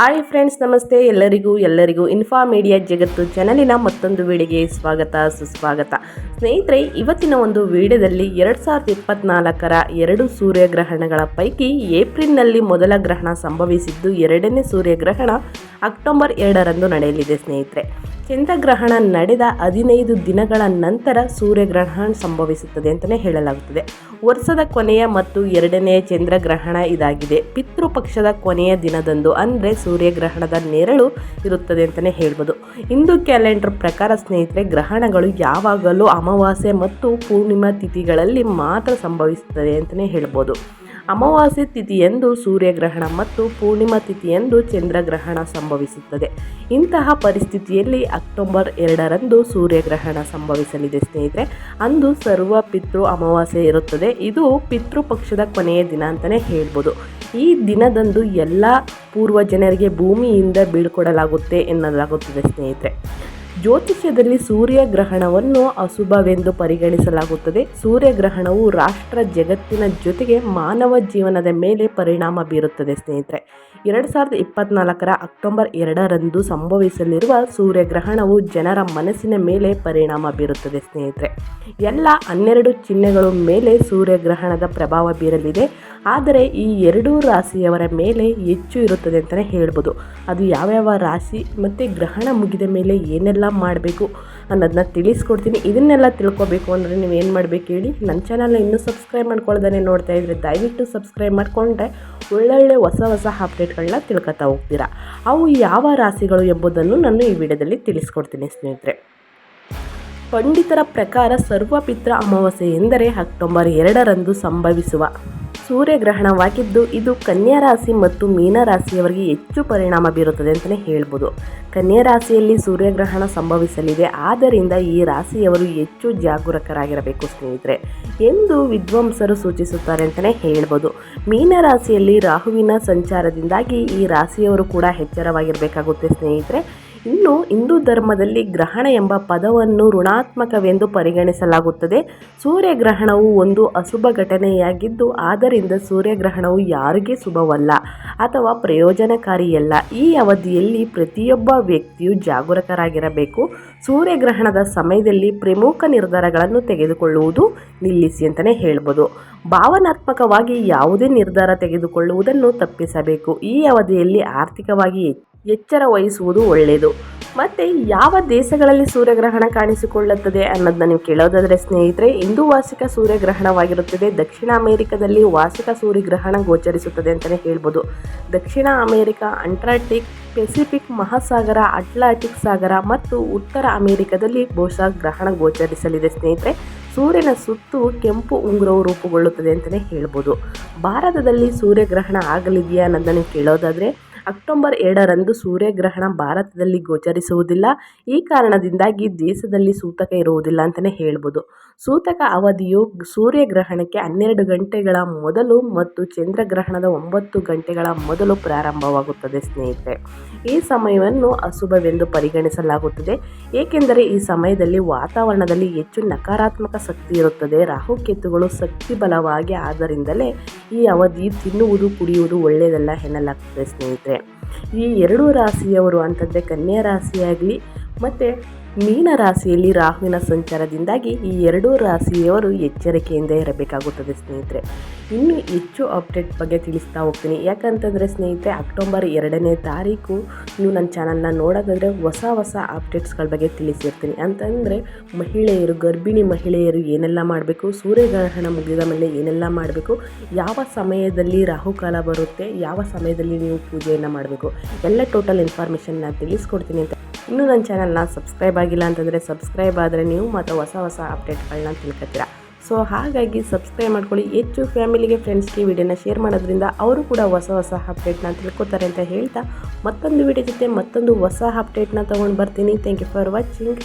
Hi friends ನಮಸ್ತೆ. ಎಲ್ಲರಿಗೂ ಎಲ್ಲರಿಗೂ ಇನ್ಫಾ ಮೀಡಿಯಾ ಜಗತ್ತು ಚಾನಲಿನ ಮತ್ತೊಂದು ವಿಡಿಯೋಗೆ ಸ್ವಾಗತ, ಸುಸ್ವಾಗತ. ಸ್ನೇಹಿತರೆ, ಇವತ್ತಿನ ಒಂದು ವಿಡಿಯೋದಲ್ಲಿ ಎರಡು ಸಾವಿರದ ಇಪ್ಪತ್ನಾಲ್ಕರ ಎರಡು ಸೂರ್ಯಗ್ರಹಣಗಳ ಪೈಕಿ ಏಪ್ರಿಲ್ನಲ್ಲಿ ಮೊದಲ ಗ್ರಹಣ ಸಂಭವಿಸಿದ್ದು, ಎರಡನೇ ಸೂರ್ಯಗ್ರಹಣ ಅಕ್ಟೋಬರ್ ಎರಡರಂದು ನಡೆಯಲಿದೆ, ಸ್ನೇಹಿತರೆ. ಚಂದ್ರಗ್ರಹಣ ನಡೆದ ಹದಿನೈದು ದಿನಗಳ ನಂತರ ಸೂರ್ಯಗ್ರಹಣ ಸಂಭವಿಸುತ್ತದೆ ಅಂತಲೇ ಹೇಳಲಾಗುತ್ತದೆ. ವರ್ಷದ ಕೊನೆಯ ಮತ್ತು ಎರಡನೆಯ ಚಂದ್ರಗ್ರಹಣ ಇದಾಗಿದೆ. ಪಿತೃಪಕ್ಷದ ಕೊನೆಯ ದಿನದಂದು ಅಂದರೆ ಸೂರ್ಯಗ್ರಹಣದ ನೆರಳು ಇರುತ್ತದೆ ಅಂತಲೇ ಹೇಳ್ಬೋದು. ಹಿಂದೂ ಕ್ಯಾಲೆಂಡರ್ ಪ್ರಕಾರ, ಸ್ನೇಹಿತರೆ, ಗ್ರಹಣಗಳು ಯಾವಾಗಲೂ ಅಮಾವಾಸ್ಯೆ ಮತ್ತು ಪೂರ್ಣಿಮಾ ತಿಥಿಗಳಲ್ಲಿ ಮಾತ್ರ ಸಂಭವಿಸುತ್ತದೆ ಅಂತಲೇ ಹೇಳ್ಬೋದು. ಅಮಾವಾಸ್ಯೆ ತಿಥಿಯಂದು ಸೂರ್ಯಗ್ರಹಣ ಮತ್ತು ಪೂರ್ಣಿಮಾ ತಿಥಿಯಂದು ಚಂದ್ರಗ್ರಹಣ ಸಂಭವಿಸುತ್ತದೆ. ಇಂತಹ ಪರಿಸ್ಥಿತಿಯಲ್ಲಿ ಅಕ್ಟೋಬರ್ ಎರಡರಂದು ಸೂರ್ಯಗ್ರಹಣ ಸಂಭವಿಸಲಿದೆ ಸ್ನೇಹಿತರೆ. ಅಂದು ಸರ್ವ ಪಿತೃ ಅಮಾವಾಸ್ಯೆ ಇರುತ್ತದೆ. ಇದು ಪಿತೃಪಕ್ಷದ ಕೊನೆಯ ದಿನ ಅಂತಲೇ ಹೇಳ್ಬೋದು. ಈ ದಿನದಂದು ಎಲ್ಲ ಪೂರ್ವ ಜನರಿಗೆ ಭೂಮಿಯಿಂದ ಬೀಳ್ಕೊಡಲಾಗುತ್ತೆ ಎನ್ನಲಾಗುತ್ತದೆ ಸ್ನೇಹಿತರೆ. ಜ್ಯೋತಿಷ್ಯದಲ್ಲಿ ಸೂರ್ಯಗ್ರಹಣವನ್ನು ಅಶುಭವೆಂದು ಪರಿಗಣಿಸಲಾಗುತ್ತದೆ. ಸೂರ್ಯಗ್ರಹಣವು ರಾಷ್ಟ್ರ ಜಗತ್ತಿನ ಜೊತೆಗೆ ಮಾನವ ಜೀವನದ ಮೇಲೆ ಪರಿಣಾಮ ಬೀರುತ್ತದೆ, ಸ್ನೇಹಿತರೆ. ಎರಡು ಸಾವಿರದ ಇಪ್ಪತ್ನಾಲ್ಕರ ಅಕ್ಟೋಬರ್ ಎರಡರಂದು ಸಂಭವಿಸಲಿರುವ ಸೂರ್ಯಗ್ರಹಣವು ಜನರ ಮನಸ್ಸಿನ ಮೇಲೆ ಪರಿಣಾಮ ಬೀರುತ್ತದೆ, ಸ್ನೇಹಿತರೆ. ಎಲ್ಲ ಹನ್ನೆರಡು ಚಿಹ್ನೆಗಳ ಮೇಲೆ ಸೂರ್ಯಗ್ರಹಣದ ಪ್ರಭಾವ ಬೀರಲಿದೆ. ಆದರೆ ಈ ಎರಡೂ ರಾಶಿಯವರ ಮೇಲೆ ಹೆಚ್ಚು ಇರುತ್ತದೆ ಅಂತಲೇ ಹೇಳ್ಬೋದು. ಅದು ಯಾವ್ಯಾವ ರಾಶಿ ಮತ್ತು ಗ್ರಹಣ ಮುಗಿದ ಮೇಲೆ ಏನೆಲ್ಲ ಮಾಡಬೇಕು ಅನ್ನೋದನ್ನ ತಿಳಿಸ್ಕೊಡ್ತೀನಿ. ಇದನ್ನೆಲ್ಲ ತಿಳ್ಕೊಬೇಕು ಅಂದರೆ ನೀವು ಏನು ಮಾಡಬೇಕು ಹೇಳಿ ನನ್ನ ಚಾನಲ್ನ ಇನ್ನೂ ಸಬ್ಸ್ಕ್ರೈಬ್ ಮಾಡ್ಕೊಳ್ಳೋದನ್ನೇ ನೋಡ್ತಾ ಇದ್ರೆ ದಯವಿಟ್ಟು ಸಬ್ಸ್ಕ್ರೈಬ್ ಮಾಡಿಕೊಂಡ್ರೆ ಒಳ್ಳೊಳ್ಳೆ ಹೊಸ ಹೊಸ ಅಪ್ಡೇಟ್ಗಳನ್ನ ತಿಳ್ಕೊತಾ ಹೋಗ್ತೀರಾ. ಅವು ಯಾವ ರಾಶಿಗಳು ಎಂಬುದನ್ನು ನಾನು ಈ ವಿಡಿಯೋದಲ್ಲಿ ತಿಳಿಸ್ಕೊಡ್ತೀನಿ ಸ್ನೇಹಿತರೆ. ಪಂಡಿತರ ಪ್ರಕಾರ ಸರ್ವಪಿತ್ರ ಅಮಾವಾಸ್ಯೆ ಎಂದರೆ ಅಕ್ಟೋಬರ್ ಎರಡರಂದು ಸಂಭವಿಸುವ ಸೂರ್ಯಗ್ರಹಣವಾಗಿದ್ದು ಇದು ಕನ್ಯಾ ರಾಶಿ ಮತ್ತು ಮೀನ ರಾಶಿಯವರಿಗೆ ಹೆಚ್ಚು ಪರಿಣಾಮ ಬೀರುತ್ತದೆ ಅಂತಲೇ ಹೇಳ್ಬೋದು. ಕನ್ಯಾ ರಾಶಿಯಲ್ಲಿ ಸೂರ್ಯಗ್ರಹಣ ಸಂಭವಿಸಲಿದೆ. ಆದ್ದರಿಂದ ಈ ರಾಶಿಯವರು ಹೆಚ್ಚು ಜಾಗರೂಕರಾಗಿರಬೇಕು ಸ್ನೇಹಿತರೆ. ಎಂದು ವಿದ್ವಾಂಸರು ಸೂಚಿಸುತ್ತಾರೆ ಅಂತಲೇ ಹೇಳ್ಬೋದು. ಮೀನ ರಾಶಿಯಲ್ಲಿ ರಾಹುವಿನ ಸಂಚಾರದಿಂದಾಗಿ ಈ ರಾಶಿಯವರು ಕೂಡ ಎಚ್ಚರವಾಗಿರಬೇಕಾಗುತ್ತೆ ಸ್ನೇಹಿತರೆ. ಇನ್ನು ಹಿಂದೂ ಧರ್ಮದಲ್ಲಿ ಗ್ರಹಣ ಎಂಬ ಪದವನ್ನು ಋಣಾತ್ಮಕವೆಂದು ಪರಿಗಣಿಸಲಾಗುತ್ತದೆ. ಸೂರ್ಯಗ್ರಹಣವು ಒಂದು ಅಶುಭ ಘಟನೆಯಾಗಿದ್ದು, ಆದ್ದರಿಂದ ಸೂರ್ಯಗ್ರಹಣವು ಯಾರಿಗೆ ಶುಭವಲ್ಲ ಅಥವಾ ಪ್ರಯೋಜನಕಾರಿಯಲ್ಲ. ಈ ಅವಧಿಯಲ್ಲಿ ಪ್ರತಿಯೊಬ್ಬ ವ್ಯಕ್ತಿಯು ಜಾಗರೂಕರಾಗಿರಬೇಕು. ಸೂರ್ಯಗ್ರಹಣದ ಸಮಯದಲ್ಲಿ ಪ್ರಮುಖ ನಿರ್ಧಾರಗಳನ್ನು ತೆಗೆದುಕೊಳ್ಳುವುದು ನಿಲ್ಲಿಸಿ ಅಂತಲೇ ಹೇಳ್ಬೋದು. ಭಾವನಾತ್ಮಕವಾಗಿ ಯಾವುದೇ ನಿರ್ಧಾರ ತೆಗೆದುಕೊಳ್ಳುವುದನ್ನು ತಪ್ಪಿಸಬೇಕು. ಈ ಅವಧಿಯಲ್ಲಿ ಆರ್ಥಿಕವಾಗಿ ಎಚ್ಚರ ವಹಿಸುವುದು ಒಳ್ಳೆಯದು ಮತ್ತು ಯಾವ ದೇಶಗಳಲ್ಲಿ ಸೂರ್ಯಗ್ರಹಣ ಕಾಣಿಸಿಕೊಳ್ಳುತ್ತದೆ ಅನ್ನೋದನ್ನ ನೀವು ಕೇಳೋದಾದರೆ ಸ್ನೇಹಿತರೆ, ಇಂದು ವಾರ್ಷಿಕ ಸೂರ್ಯಗ್ರಹಣವಾಗಿರುತ್ತದೆ. ದಕ್ಷಿಣ ಅಮೆರಿಕದಲ್ಲಿ ವಾರ್ಷಿಕ ಸೂರ್ಯಗ್ರಹಣ ಗೋಚರಿಸುತ್ತದೆ ಅಂತಲೇ ಹೇಳ್ಬೋದು. ದಕ್ಷಿಣ ಅಮೆರಿಕ ಅಂಟಾರ್ಟಿಕ್ ಪೆಸಿಫಿಕ್ ಮಹಾಸಾಗರ, ಅಟ್ಲಾಂಟಿಕ್ ಸಾಗರ ಮತ್ತು ಉತ್ತರ ಅಮೆರಿಕದಲ್ಲಿ ಬಹುಶಃ ಗ್ರಹಣ ಗೋಚರಿಸಲಿದೆ ಸ್ನೇಹಿತರೆ. ಸೂರ್ಯನ ಸುತ್ತು ಕೆಂಪು ಉಂಗುರವು ರೂಪುಗೊಳ್ಳುತ್ತದೆ ಅಂತಲೇ ಹೇಳ್ಬೋದು. ಭಾರತದಲ್ಲಿ ಸೂರ್ಯಗ್ರಹಣ ಆಗಲಿದೆಯಾ ಅನ್ನೋದನ್ನು ಕೇಳೋದಾದರೆ ಅಕ್ಟೋಬರ್ ಎರಡರಂದು ಸೂರ್ಯಗ್ರಹಣ ಭಾರತದಲ್ಲಿ ಗೋಚರಿಸುವುದಿಲ್ಲ. ಈ ಕಾರಣದಿಂದಾಗಿ ದೇಶದಲ್ಲಿ ಸೂತಕ ಇರುವುದಿಲ್ಲ ಅಂತಲೇ ಹೇಳ್ಬೋದು. ಸೂತಕ ಅವಧಿಯು ಸೂರ್ಯಗ್ರಹಣಕ್ಕೆ ಹನ್ನೆರಡು ಗಂಟೆಗಳ ಮೊದಲು ಮತ್ತು ಚಂದ್ರಗ್ರಹಣದ ಒಂಬತ್ತು ಗಂಟೆಗಳ ಮೊದಲು ಪ್ರಾರಂಭವಾಗುತ್ತದೆ, ಸ್ನೇಹಿತರೆ. ಈ ಸಮಯವನ್ನು ಅಶುಭವೆಂದು ಪರಿಗಣಿಸಲಾಗುತ್ತದೆ. ಏಕೆಂದರೆ ಈ ಸಮಯದಲ್ಲಿ ವಾತಾವರಣದಲ್ಲಿ ಹೆಚ್ಚು ನಕಾರಾತ್ಮಕ ಶಕ್ತಿ ಇರುತ್ತದೆ. ರಾಹುಕೇತುಗಳು ಶಕ್ತಿ ಬಲವಾಗಿ ಆದ್ದರಿಂದಲೇ ಈ ಅವಧಿ ತಿನ್ನುವುದು, ಕುಡಿಯುವುದು ಒಳ್ಳೆಯದಲ್ಲ ಎನ್ನಲಾಗ್ತದೆ, ಸ್ನೇಹಿತರೆ. ಈ ಎರಡು ರಾಶಿಯವರು ಅಂತಂದರೆ ಕನ್ಯಾ ರಾಶಿಯಾಗಲಿ ಮತ್ತು ಮೀನ ರಾಶಿಯಲ್ಲಿ ರಾಹುವಿನ ಸಂಚಾರದಿಂದಾಗಿ ಈ ಎರಡೂ ರಾಶಿಯವರು ಎಚ್ಚರಿಕೆಯಿಂದ ಇರಬೇಕಾಗುತ್ತದೆ ಸ್ನೇಹಿತರೆ. ಇನ್ನು ಹೆಚ್ಚು ಅಪ್ಡೇಟ್ ಬಗ್ಗೆ ತಿಳಿಸ್ತಾ ಹೋಗ್ತೀನಿ. ಯಾಕಂತಂದರೆ ಸ್ನೇಹಿತರೆ, ಅಕ್ಟೋಬರ್ ಎರಡನೇ ತಾರೀಕು ನೀವು ನನ್ನ ಚಾನಲ್ನ ನೋಡೋದಾದರೆ ಹೊಸ ಹೊಸ ಅಪ್ಡೇಟ್ಸ್ಗಳ ಬಗ್ಗೆ ತಿಳಿಸಿರ್ತೀನಿ. ಅಂತಂದರೆ ಮಹಿಳೆಯರು, ಗರ್ಭಿಣಿ ಮಹಿಳೆಯರು ಏನೆಲ್ಲ ಮಾಡಬೇಕು, ಸೂರ್ಯಗ್ರಹಣ ಮುಗಿದ ಮೇಲೆ ಏನೆಲ್ಲ ಮಾಡಬೇಕು, ಯಾವ ಸಮಯದಲ್ಲಿ ರಾಹುಕಾಲ ಬರುತ್ತೆ, ಯಾವ ಸಮಯದಲ್ಲಿ ನೀವು ಪೂಜೆಯನ್ನು ಮಾಡಬೇಕು, ಎಲ್ಲ ಟೋಟಲ್ ಇನ್ಫಾರ್ಮೇಷನ್ನ ತಿಳಿಸ್ಕೊಡ್ತೀನಿ ಅಂತ ಇನ್ನೂ ನನ್ನ ಚಾನಲ್ನ ಸಬ್ಸ್ಕ್ರೈಬ್ ಆಗಿಲ್ಲ ಅಂತಂದರೆ ಸಬ್ಸ್ಕ್ರೈಬ್ ಆದರೆ ನೀವು ಮತ್ತು ಹೊಸ ಹೊಸ ಅಪ್ಡೇಟ್ಗಳನ್ನ ತಿಳ್ಕೊತೀರಾ. ಸೊ ಹಾಗಾಗಿ ಸಬ್ಸ್ಕ್ರೈಬ್ ಮಾಡ್ಕೊಳ್ಳಿ. ಹೆಚ್ಚು ಫ್ಯಾಮಿಲಿಗೆ ಫ್ರೆಂಡ್ಸ್ಗೆ ವಿಡಿಯೋನ ಶೇರ್ ಮಾಡೋದ್ರಿಂದ ಅವರು ಕೂಡ ಹೊಸ ಹೊಸ ಅಪ್ಡೇಟ್ನ ತಿಳ್ಕೊತಾರೆ ಅಂತ ಹೇಳ್ತಾ ಮತ್ತೊಂದು ವಿಡಿಯೋ ಜೊತೆ ಮತ್ತೊಂದು ಹೊಸ ಅಪ್ಡೇಟ್ನ ತೊಗೊಂಡು ಬರ್ತೀನಿ. Thank you for watching